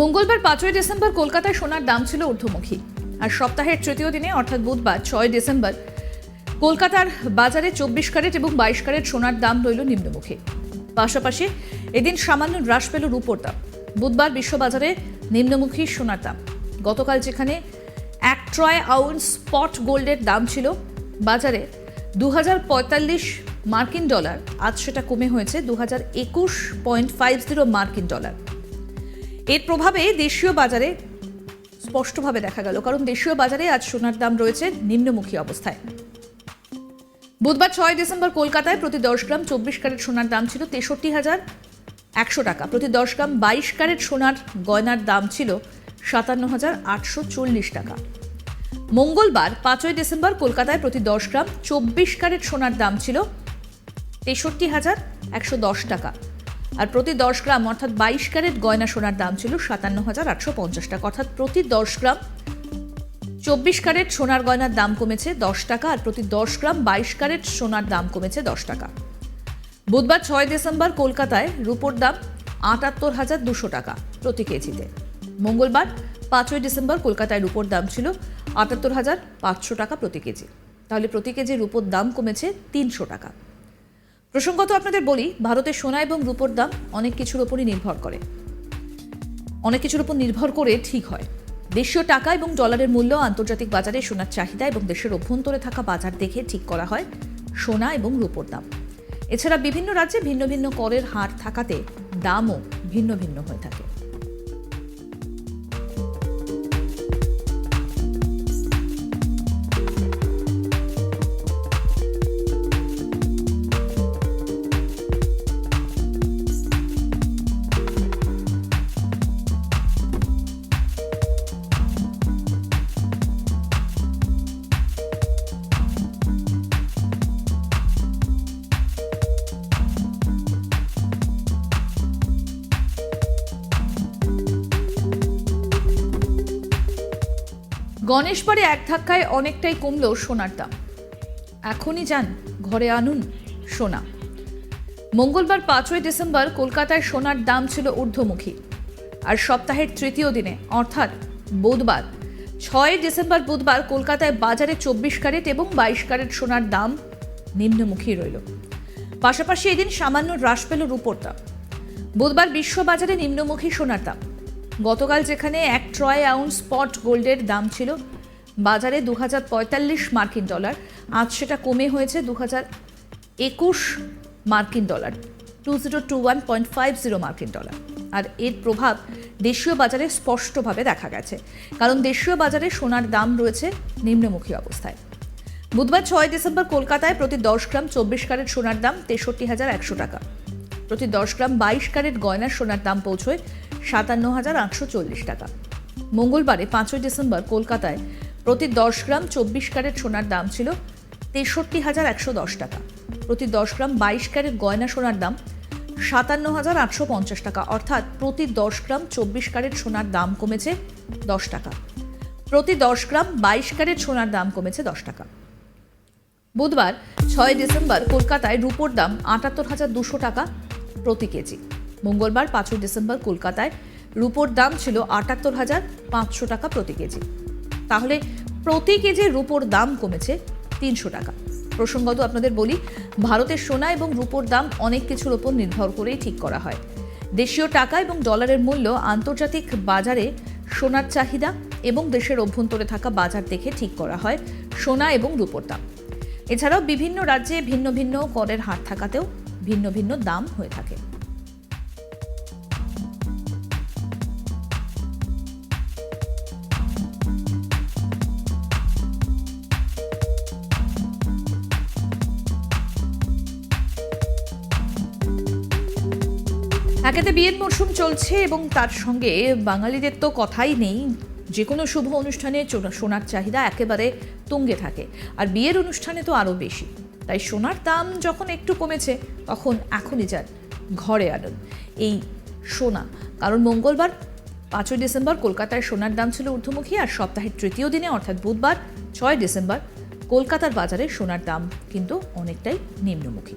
মঙ্গলবার পাঁচই ডিসেম্বর কলকাতায় সোনার দাম ছিল ঊর্ধ্বমুখী। আর সপ্তাহের তৃতীয় দিনে, অর্থাৎ বুধবার, ছয় ডিসেম্বর, কলকাতার বাজারে চব্বিশ ক্যারেট এবং বাইশ ক্যারেট সোনার দাম রইল নিম্নমুখী। পাশাপাশি এদিন সামান্য হ্রাস পেল রূপোর দাম। বুধবার বিশ্ববাজারে নিম্নমুখী সোনার দাম। গতকাল যেখানে এক ট্রয় আউন্স স্পট গোল্ডের দাম ছিল, বাজারে দু হাজার পঁয়তাল্লিশ মার্কিন ডলার, আজ সেটা কমে হয়েছে দু হাজার একুশ পয়েন্ট ফাইভ জিরো মার্কিন ডলার। এর প্রভাবে দেশীয় বাজারে স্পষ্টভাবে দেখা গেল, কারণ দেশীয় বাজারে আজ সোনার দাম রয়েছে নিম্নমুখী অবস্থায়। বুধবার ছয় ডিসেম্বর কলকাতায় প্রতি দশ গ্রাম চব্বিশ ক্যারেট সোনার দাম ছিল তেষট্টি হাজার একশো টাকা। প্রতি দশ গ্রাম বাইশ ক্যারেট সোনার গয়নার দাম ছিল সাতান্ন হাজার আটশো চল্লিশ টাকা। মঙ্গলবার পাঁচই ডিসেম্বর কলকাতায় প্রতি দশ গ্রাম চব্বিশ ক্যারেট সোনার দাম ছিল তেষট্টি হাজার একশো দশ টাকা। আর প্রতি দশ গ্রাম, অর্থাৎ বাইশ ক্যারেট গয়না সোনার দাম ছিল সাতান্ন হাজার আটশো পঞ্চাশ টাকা। অর্থাৎ প্রতি দশ গ্রাম চব্বিশ ক্যারেট সোনার গয়নার দাম কমেছে দশ টাকা আর প্রতি দশ গ্রাম বাইশ ক্যারেট সোনার দাম কমেছে দশ টাকা। বুধবার ছয় ডিসেম্বর কলকাতায় রুপোর দাম আটাত্তর হাজার দুশো টাকা প্রতি কেজিতে। মঙ্গলবার পাঁচই ডিসেম্বর কলকাতায় রুপোর দাম ছিল আটাত্তর হাজার পাঁচশো টাকা প্রতি কেজি। তাহলে প্রতি কেজি রুপোর দাম কমেছে তিনশো টাকা। প্রসঙ্গত আপনাদের বলি, ভারতের সোনা এবং রূপোর দাম অনেক কিছুর ওপরই নির্ভর করে। অনেক কিছুর উপর নির্ভর করে ঠিক হয়। দেশীয় টাকা এবং ডলারের মূল্য আন্তর্জাতিক বাজারে সোনার চাহিদা এবং দেশের অভ্যন্তরে থাকা বাজার দেখে ঠিক করা হয় সোনা এবং রূপোর দাম। এছাড়া বিভিন্ন রাজ্যে ভিন্ন ভিন্ন করের হার থাকাতে দামও ভিন্ন ভিন্ন হয়ে থাকে। গণেশবারে এক ধাক্কায় অনেকটাই কমলো সোনার দাম। এখনই যান, ঘরে আনুন সোনা। মঙ্গলবার পাঁচই ডিসেম্বর কলকাতায় সোনার দাম ছিল ঊর্ধ্বমুখী। আর সপ্তাহের তৃতীয় দিনে, অর্থাৎ বুধবার, ছয় ডিসেম্বর বুধবার কলকাতায় বাজারে চব্বিশ ক্যারেট এবং বাইশ ক্যারেট সোনার দাম নিম্নমুখী রইল। পাশাপাশি এদিন সামান্য হ্রাস পেল রূপোর দাম বুধবার বিশ্ববাজারে নিম্নমুখী সোনার দাম। গতকাল যেখানে এক ট্রয় আউন্স স্পট গোল্ডের দাম ছিল, বাজারে দু হাজার পঁয়তাল্লিশ মার্কিন ডলার। আজ সেটা কমে হয়েছে দু একুশ মার্কিন dollar, two zero two one point five zero মার্কিন ডলার। আর এর প্রভাব দেশীয় বাজারে স্পষ্টভাবে দেখা গেছে, কারণ দেশীয় বাজারে সোনার দাম রয়েছে নিম্নমুখী অবস্থায়। বুধবার ছয় ডিসেম্বর কলকাতায় প্রতি দশ গ্রাম চব্বিশ ক্যারেট সোনার দাম তেষট্টি হাজার একশো টাকা। প্রতি দশ গ্রাম বাইশ ক্যারেট গয়নার সোনার দাম পৌঁছয় সাতান্ন হাজার আটশো চল্লিশ টাকা। মঙ্গলবারে পাঁচই ডিসেম্বর কলকাতায় প্রতি দশ গ্রাম চব্বিশ ক্যারেট সোনার দাম ছিল তেষট্টি হাজার একশো দশ টাকা। প্রতি দশ গ্রাম বাইশ ক্যারেট গয়না সোনার দাম সাতান্ন হাজার আটশো পঞ্চাশ টাকা। অর্থাৎ প্রতি দশ গ্রাম চব্বিশ ক্যারেট সোনার দাম কমেছে দশ টাকা। প্রতি দশ গ্রাম বাইশ ক্যারেট সোনার দাম কমেছে দশ টাকা। বুধবার ছয় ডিসেম্বর কলকাতায় রুপোর দাম আটাত্তর হাজার দুশো টাকা প্রতি কেজি। মঙ্গলবার পাঁচই ডিসেম্বর কলকাতায় রুপোর দাম ছিল আটাত্তর হাজার পাঁচশো টাকা প্রতি কেজি। তাহলে প্রতি কেজি রুপোর দাম কমেছে তিনশো টাকা। প্রসঙ্গত আপনাদের বলি, ভারতের সোনা এবং রুপোর দাম অনেক কিছুর ওপর নির্ভর করেই ঠিক করা হয়। দেশীয় টাকা এবং ডলারের মূল্য আন্তর্জাতিক বাজারে সোনার চাহিদা এবং দেশের অভ্যন্তরে থাকা বাজার দেখে ঠিক করা হয় সোনা এবং রুপোর দাম। এছাড়াও বিভিন্ন রাজ্যে ভিন্ন ভিন্ন করের হার থাকাতেও ভিন্ন ভিন্ন দাম হয়ে থাকে। একেতে বিয়ের মরশুম চলছে এবং তার সঙ্গে বাঙালিদের তো কথাই নেই। যে কোনো শুভ অনুষ্ঠানে সোনার চাহিদা একেবারে তুঙ্গে থাকে। আর বিয়ের অনুষ্ঠানে তো আরও বেশি। তাই সোনার দাম যখন একটু কমেছে, তখন এখনই যান ঘরে আনুন। এই সোনা, কারণ মঙ্গলবার পাঁচই ডিসেম্বর কলকাতায় সোনার দাম ছিল ঊর্ধ্বমুখী আর সপ্তাহের তৃতীয় দিনে, অর্থাৎ বুধবার, ছয় ডিসেম্বর, কলকাতার বাজারে সোনার দাম কিন্তু অনেকটাই নিম্নমুখী।